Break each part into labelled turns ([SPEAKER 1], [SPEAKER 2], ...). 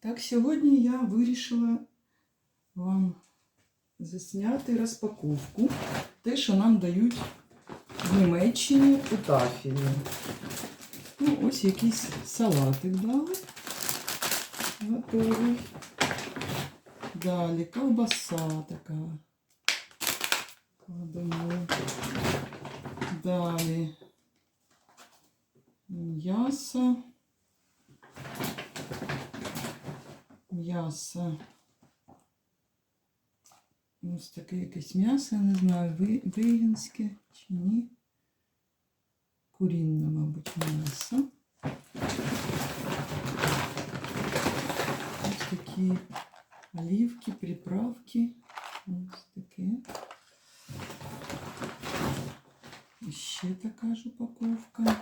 [SPEAKER 1] Так, сьогодні я вирішила вам засняти розпаковку. Те, що нам дають в Німеччині у тафілі. Ну, ось якийсь салатик дали. Готовий. Далі ковбаса така. Кладемо. Далі м'ясо. М'ясо. Ось таке якесь м'ясо, я не знаю, ви- веганське чи ні. Курінне, мабуть, м'ясо. Ось такі оливки, приправки. Ось таке. І Ще така ж упаковка.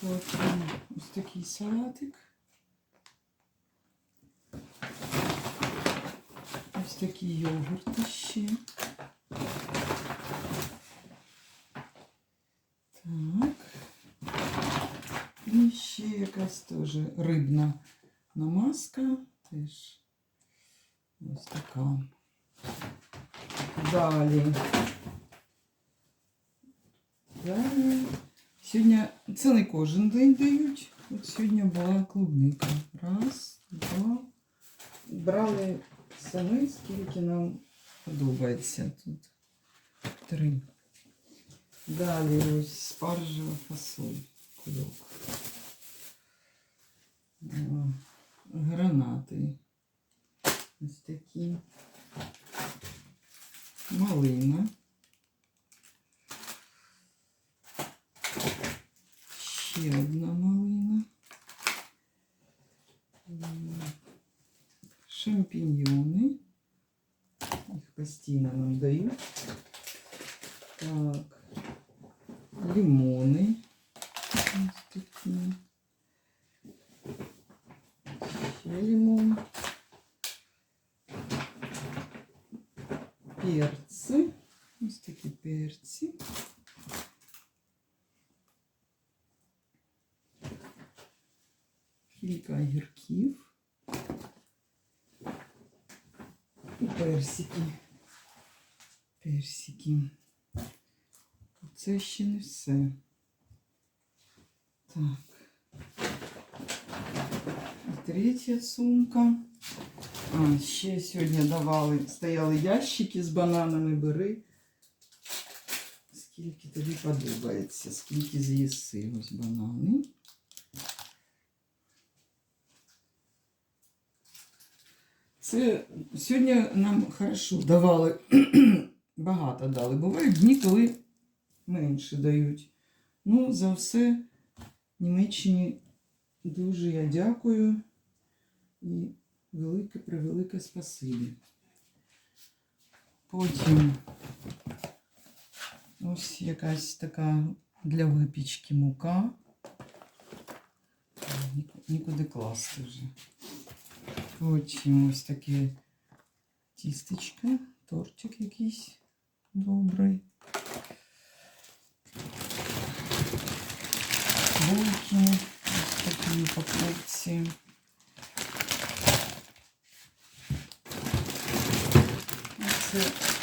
[SPEAKER 1] Потім ось такий салатик. Ось такі йогурти ще. Так. І ще якась теж рибна намазка. Теж ось така. Далі. Далі. Сьогодні це не кожен день дають. От сьогодні була клубника. Раз, два. Брали самі, скільки нам подобається тут. Три. Далі ось спаржева фасоль. Кульок. Гранати. Ось такі. Малина. Шампіньйони. Їх постійно нам дають. Так. Лимони. Ось такі. Ще лимон. Перці. Ось такі перці. Кілька огірків. Персики. Персики. Це ще не все. Так. І третя сумка. А, ще сьогодні давали, стояли ящики з бананами, бери. Скільки тобі подобається, скільки з'їси ось банани. Це сьогодні нам хорошо давали, багато дали. Бувають дні, коли менше дають. Ну, за все Німеччині дуже я дякую і велике превелике спасибі. Потім ось якась така для випічки мука. Нікуди класти вже. Потім ось таке тістечко, тортик якийсь добрий. Булки ось такі упаковці. Це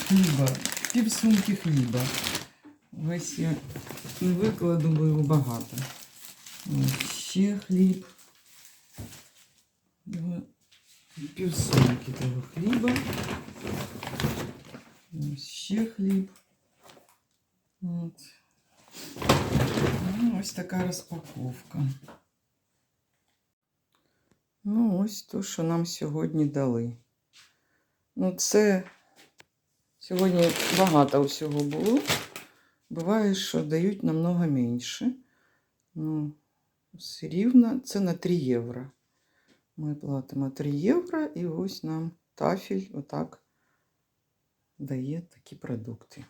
[SPEAKER 1] хліба, півсумки хліба. Ось я не викладу, бо його багато. Ось ще хліб. Півсумки того хліба. Ось ще хліб. Ну, ось така розпаковка. Ну, ось то, що нам сьогодні дали. Ну, це сьогодні багато всього було. Буває, що дають намного менше. Ну, все рівно це на 3 євро. Ми платимо 3 євро, і ось нам тафель отак дає такі продукти.